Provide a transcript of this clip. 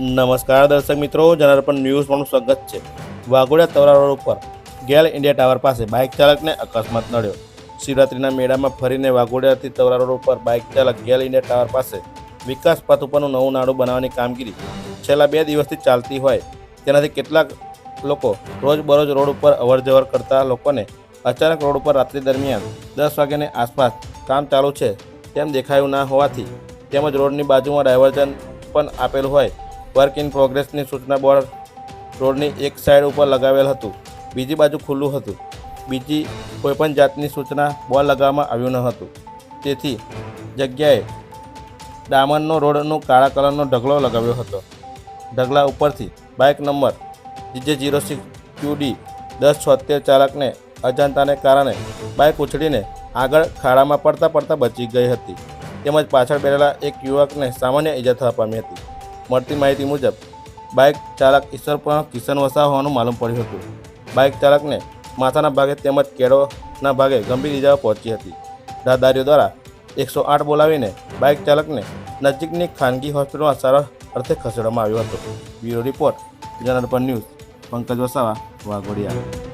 નમસ્કાર દર્શક મિત્રો જનાર્પણ ન્યૂઝમાં સ્વાગત છે. વાઘોડિયા તવરા રોડ ઉપર ગેલ ઇન્ડિયા ટાવર પાસે બાઇક ચાલકને અકસ્માત નડ્યો. શિવરાત્રિના મેળામાં ફરીને વાઘોડિયાથી તવરા રોડ ઉપર બાઇક ચાલક ગેલ ઇન્ડિયા ટાવર પાસે વિકાસ પથ ઉપરનું નવું નાડું બનાવવાની કામગીરી છેલ્લા બે દિવસથી ચાલતી હોય. તેનાથી કેટલાક લોકો રોજબરોજ રોડ ઉપર અવરજવર કરતા લોકોને અચાનક રોડ ઉપર રાત્રિ દરમિયાન દસ વાગ્યાની આસપાસ કામ ચાલુ છે તેમ દેખાયું ના હોવાથી તેમજ રોડની બાજુમાં ડાયવર્ઝન પણ આપેલું હોય વર્ક ઇન પ્રોગ્રેસની સૂચના બોર્ડ રોડની એક સાઈડ ઉપર લગાવેલ હતું. બીજી બાજુ ખુલ્લું હતું. બીજી કોઈપણ જાતની સૂચના બોર્ડ લગાવવામાં આવ્યું ન હતું. તેથી જગ્યાએ ડામરનો રોડનો કાળા કલરનો ઢગલો લગાવ્યો હતો. ઢગલા ઉપરથી bike number GJ zero six QD દસ છોતેર ચાલકને અજાણતાને કારણે બાઇક ઉછળીને આગળ ખાડામાં પડતા પડતા બચી ગઈ હતી. તેમજ પાછળ બેઠેલા એક યુવકને સામાન્ય ઈજા થવા પામી હતી. મળતી માહિતી મુજબ, બાઇક ચાલક ઈશ્વરપુરા કિશન વસા હોવાનું માલુમ પડ્યું હતું. બાઇક ચાલકને માથાના ભાગે તેમજ કેળોના ભાગે ગંભીર ઈજાઓ પહોંચી હતી. રાહદારીઓ દ્વારા એકસો આઠ બોલાવીને બાઇક ચાલકને નજીકની ખાનગી હોસ્પિટલમાં સારા અર્થે ખસેડવામાં આવ્યો હતો. બ્યુરો રિપોર્ટ, જનરલ પર ન્યૂઝ, પંકજ વસાવા, વાઘોડિયા.